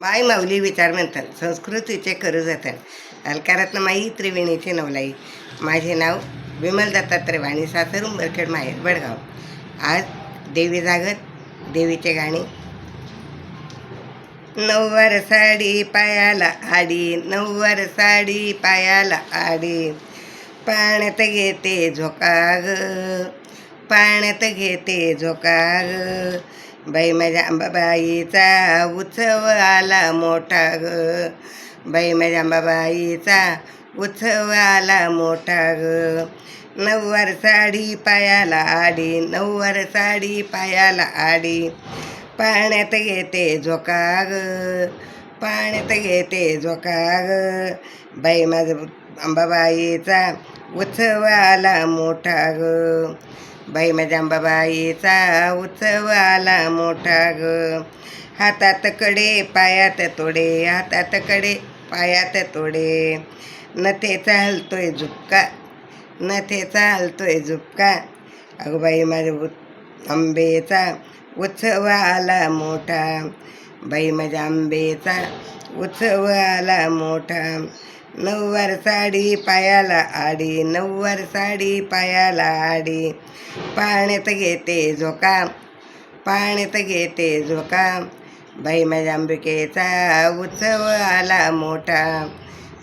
माय माऊली विचार म्हणतात संस्कृतीचे करू जातात अलकारातनं माई त्रिवेणीचे नवलाई. माझे नाव विमल दत्तात्रय वाणी सासर उंबरखेड माहेर वडगाव. आज देवी जागत देवीचे गाणे. नऊवार साडी पायाला आडी नऊवार साडी पायाला आडी. पाण्यात घेते झोका ग. पाण्यात घेते झोका बाई माझ्या अंबाबाईचा उत्सव आला मोठा ग बाई माझ्या अंबाबाईचा उत्सव आला मोठा ग नऊवार साडी पायाला आडी नऊवार साडी पायाला आडी. पाण्यात घेते झोका ग पाण्यात घेते झोका ग बाई माझं अंबाबाईचा उत्सव आला मोठा ग बाई माझ्या उत्सव आला मोठा ग. हातात कडे पायात तोडे. हातात कडे पायात तोडे. नथेचा हलतोय झुपका. नथेचा हलतोय झुपका. अगं बाई माझ्या उत् आंबेचा उत्सव आला मोठा. बाई माझ्या आंबेचा उत्सव आला मोठा. नऊवार साडी पायाला आडी नऊवार साडी पायाला आडी. पाण्यात घेते झोका पाण्यात घेते झोका. बाई माझ्या अंबिकेचा उत्सव आला मोठा.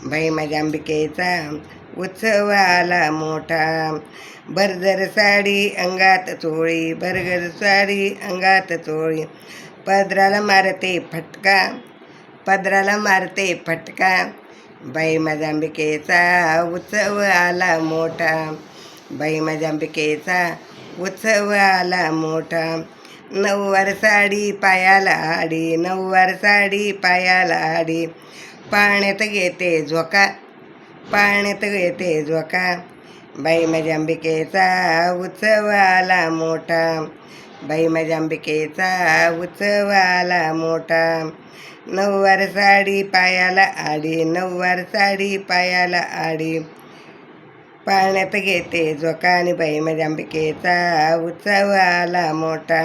बाई माझ्या अंबिकेचा उत्सव आला मोठा. बर्जर साडी अंगात चोळी बर्गर साडी अंगात चोळी. पदराला मारते फटका पदराला मारते फटका. बाई उत्सव आला मोठा. बाई उत्सव आला मोठा. नऊवार साडी पायाला आडी नऊवार साडी पायाला आडी. पाण्यात घेते झोका पाण्यात घेते झोका. बाई माझ्या अंबिकेचा उत्सव आला मोठा. बाई माझ्या अंबिकेचा उत्सव आला मोठा. नऊवार साडी पायाला आडी नऊवार साडी पायाला आडी. पाण्यात घेते झोका आणि बाई माझ्या अंबिकेचा उत्सव आला मोठा.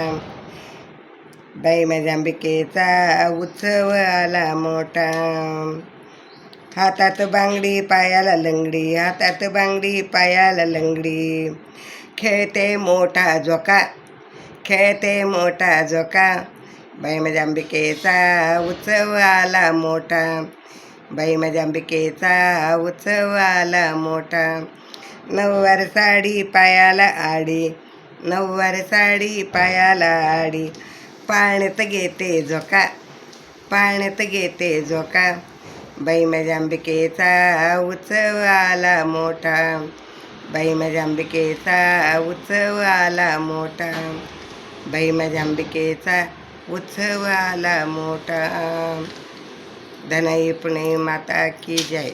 बाई माझ्या अंबिकेचा उत्सव आला मोठा. हातात बांगडी पायाला लंगडी हातात बांगडी पायाला लंगडी. खेळते मोठा झोका खेळते मोठा झोका. बाई माझ्या अंबिकेचा उत्सव आला मोठा. बाई माझ्या अंबिकेचा उत्सव आला मोठा. नऊवार साडी पायाला आडी नऊवार साडी पायाला आडी. पाण्यात घेते झोका पाण्यात घेते झोका. बाई उत्सव आला मोठा. बाई उत्सव आला मोठा. बाई उत्सव आला मोठा. धनई पुणे माता की जय.